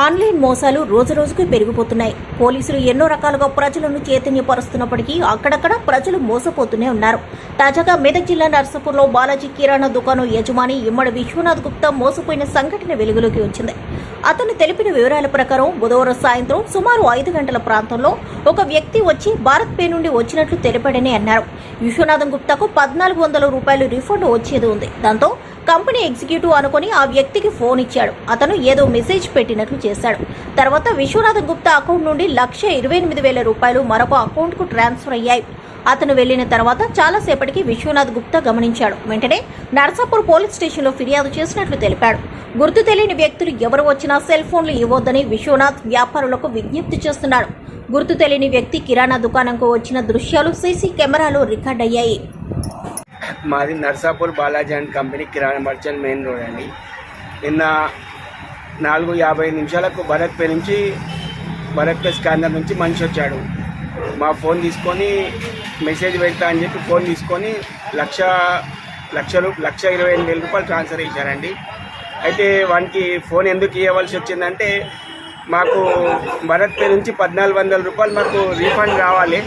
Online మోసాలు రోజురోజుకు పెరిగిపోతున్నాయి. పోలీసులు ఎన్నో రకాలుగా ప్రజలను చైతన్యపరుస్తున్నప్పటికీ అక్కడక్కడ ప్రజలు మోసపోతూనే ఉన్నారు. తాజాగా మెదక్ జిల్లా నర్సపూర్లో బాలాజీ కిరాణా దుకాణం యజమాని ఇమ్మడి విశ్వనాథ్ గుప్తా మోసపోయిన సంఘటన వెలుగులోకి వచ్చింది. అతను తెలిపిన వివరాల ప్రకారం బుధవారం సాయంత్రం సుమారు ఐదు గంటల ప్రాంతంలో ఒక వ్యక్తి వచ్చి భారత్ పే నుండి వచ్చినట్లు తెలిపాడని అన్నారు. విశ్వనాథం గుప్తాకు పద్నాలుగు వందల రూపాయలు రిఫండ్ వచ్చేది ఉంది. దాంతో కంపెనీ ఎగ్జిక్యూటివ్ అనుకుని ఆ వ్యక్తికి ఫోన్ ఇచ్చాడు. అతను ఏదో మెసేజ్ పెట్టినట్లు చేశాడు. తర్వాత విశ్వనాథం గుప్తా అకౌంట్ నుండి లక్ష ఇరవై ఎనిమిది వేల రూపాయలు మరొక అకౌంట్కు ట్రాన్స్ఫర్ అయ్యాయి. అతను వెళ్ళిన తర్వాత చాలాసేపటికి విశ్వనాథ్ గుప్తా గమనించాడు. వెంటనే నర్సాపూర్ పోలీస్ స్టేషన్లో ఫిర్యాదు చేసినట్లు తెలిపాడు. గుర్తు తెలియని వ్యక్తులు ఎవరు వచ్చినా సెల్ ఫోన్లు ఇవ్వొద్దని విశ్వనాథ్ వ్యాపారులకు విజ్ఞప్తి చేస్తున్నాడు. గుర్తు తెలియని వ్యక్తి కిరాణా దుకాణంకు వచ్చిన దృశ్యాలు సీసీ కెమెరాలో రికార్డ్ అయ్యాయి. మాది Narsapur Balaji and company kirana merchant main road అండి. నిన్న నాలుగు యాభై నిమిషాలకు భరత్పే నుంచి భరత్పే పే నుంచి మనిషి వచ్చాడు. మా ఫోన్ తీసుకొని మెసేజ్ పెడతా అని చెప్పి ఫోన్ తీసుకొని లక్ష లక్ష రూ లక్ష ఇరవై ఎనిమిది వేల రూపాయలు ట్రాన్స్ఫర్ చేశారండి అయితే వానికి ఫోన్ ఎందుకు ఇవ్వవలసి వచ్చిందంటే మాకు భరత్ పే నుంచి పద్నాలుగు వందల రూపాయలు మాకు రీఫండ్ కావాలి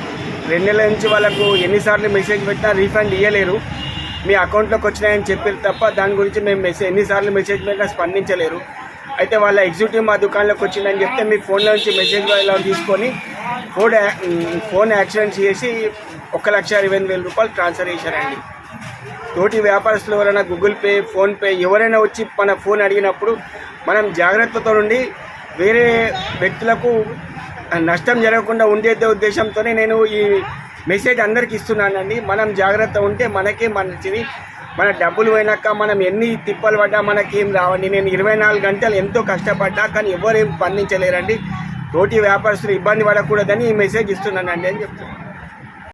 రెండు నెలల నుంచి వాళ్ళకు ఎన్నిసార్లు మెసేజ్ పెట్టినా రీఫండ్ ఇవ్వలేరు మీ అకౌంట్లోకి వచ్చినాయని చెప్పారు తప్ప దాని గురించి మేము మెసేజ్ ఎన్నిసార్లు మెసేజ్ పెట్టినా స్పందించలేరు. అయితే వాళ్ళ ఎగ్జిక్యూటివ్ మా దుకాణంలోకి వచ్చిందని చెప్తే మీ ఫోన్లో నుంచి మెసేజ్ ఇలా తీసుకొని ఫోన్ ఫోన్ యాక్సిడెంట్ చేసి ఒక లక్ష ఇరవై వేల రూపాయలు ట్రాన్స్ఫర్ చేశారండి. తోటి వ్యాపారస్తులు ఎవరైనా గూగుల్ పే ఫోన్పే ఎవరైనా వచ్చి మన ఫోన్ అడిగినప్పుడు మనం జాగ్రత్తతో నుండి వేరే వ్యక్తులకు నష్టం జరగకుండా ఉండే ఉద్దేశంతోనే నేను ఈ మెసేజ్ అందరికి ఇస్తున్నానండి. మనం జాగ్రత్త ఉంటే మనకే మంచిది. మన డబ్బులు పోయినాక మనం ఎన్ని తిప్పలు పడ్డా మనకేం రావండి. నేను ఇరవై నాలుగు గంటలు ఎంతో కష్టపడ్డా కానీ ఎవరేం స్పందించలేరండి. తోటి వ్యాపారస్తులు ఇబ్బంది పడకూడదని ఈ మెసేజ్ ఇస్తున్నానండి అని చెప్తున్నాను.